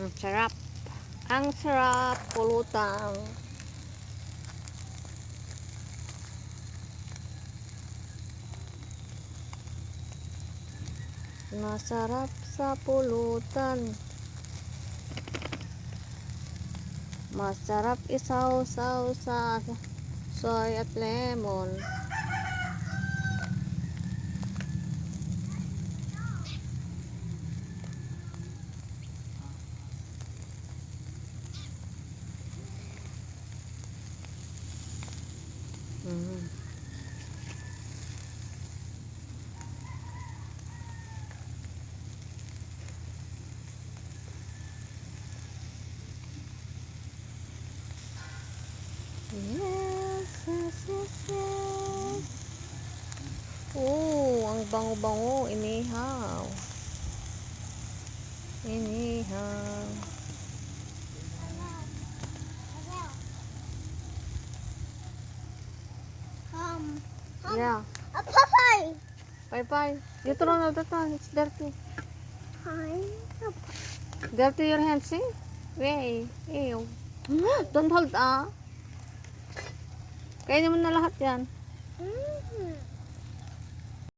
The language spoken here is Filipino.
Ang sarap. Ang sarap. Pulutang. Masarap sa pulutan. Masarap isaw-saw sa soy at lemon. Mm. Yes, yes, yes, yes. Oh, ang bango-bango. Inihaw. Inihaw. Yeah. a Popeye. Bye-bye. Dito lang na dito. It's dirty. Hi. Dirty your hands, see? Way. Ew. Don't hold, ah. Kainin mo na lahat yan. Mm.